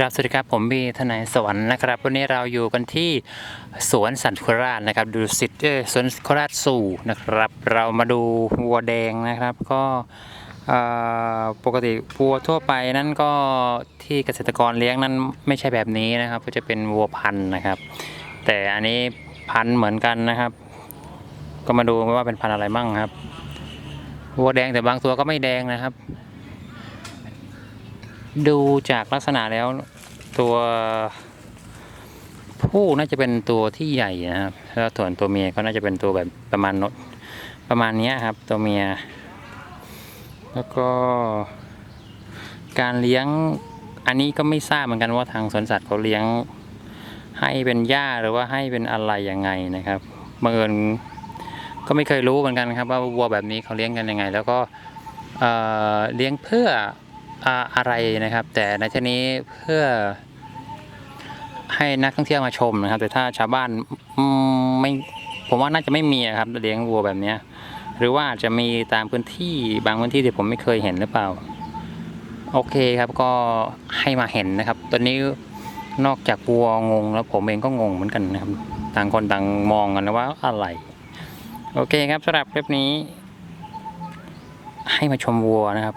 ครับสวัสดีครับผมบีทนายสวรรค์นะครับ วันนี้เราอยู่กันที่สวนสัตว์โคราชนะครับ ดูสิทธิ์สวนโคราชสู่นะครับ เรามาดูวัวแดงนะครับ ก็ปกติวัวทั่วไปนั่นก็ที่เกษตรกรเลี้ยงนั้นไม่ใช่แบบนี้นะครับ ก็จะเป็นวัวพันธุ์นะครับ แต่อันนี้พันธุ์เหมือนกันนะครับ ก็มาดูว่าเป็นพันธุ์อะไรบ้างครับวัวแดงแต่บางตัวก็ไม่แดงนะครับ ดูจากลักษณะแล้วตัวผู้น่าจะเป็นตัวที่ใหญ่นะครับแล้วส่วนตัวเมียก็น่าจะเป็นตัวแบบประมาณนดประมาณนี้ครับ ตัวเมีย แล้วก็การเลี้ยงอันนี้ก็ไม่ทราบเหมือนกันว่าทางสวนสัตว์เขาเลี้ยงให้เป็นหญ้าหรือว่าให้เป็นอะไรยังไงนะครับบังเอิญก็ไม่เคยรู้เหมือนกันครับ ว่าวัวแบบนี้เขาเลี้ยงกันยังไง แล้วก็เเลี้ยงเพื่อ อะไรนะครับ แต่ในที่นี้เพื่อให้นักท่องเที่ยวมาชมนะครับ แต่ถ้าชาวบ้านไม่ผมว่าน่าจะไม่มีครับเลี้ยงวัวแบบนี้หรือว่าอาจจะมีตามพื้นที่บางพื้นที่ที่ผมไม่เคยเห็นหรือเปล่า โอเคครับก็ให้มาเห็นนะครับ ตอนนี้นอกจากวัวงงแล้วผมเองก็งงเหมือนกันนะครับ ต่างคนต่างมองกันนะว่าอะไร โอเคครับสำหรับคลิปนี้ ให้มาชมวัวนะครับ